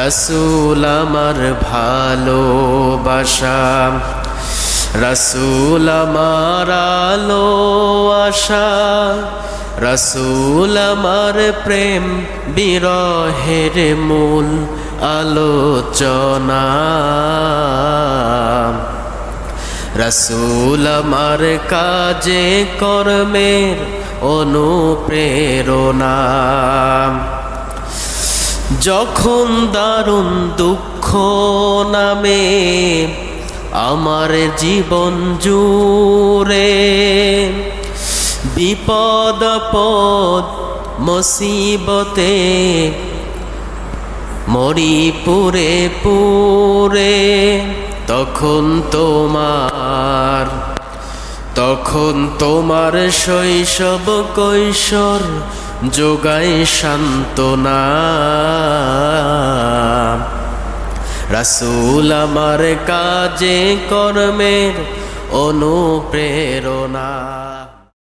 রসুল আমার ভালোবাসা, রসুল আমার আলো আশা রসুল আমার প্রেম বিরহের মূল আলোচনা। রসুল আমার কাজে কর্মের অনুপ্রেরণা। যখন দারুণ দুঃখ নামে আমার জীবন জুড়ে, বিপদ পদ মুসিবতে মরি পুরে পুরে, তখন তোমার তখন তোমার শৈশব কৈশোর যোগায় সান্ত্বনা। রাসুল আমার কাজে কর্মের অনুপ্রেরণা।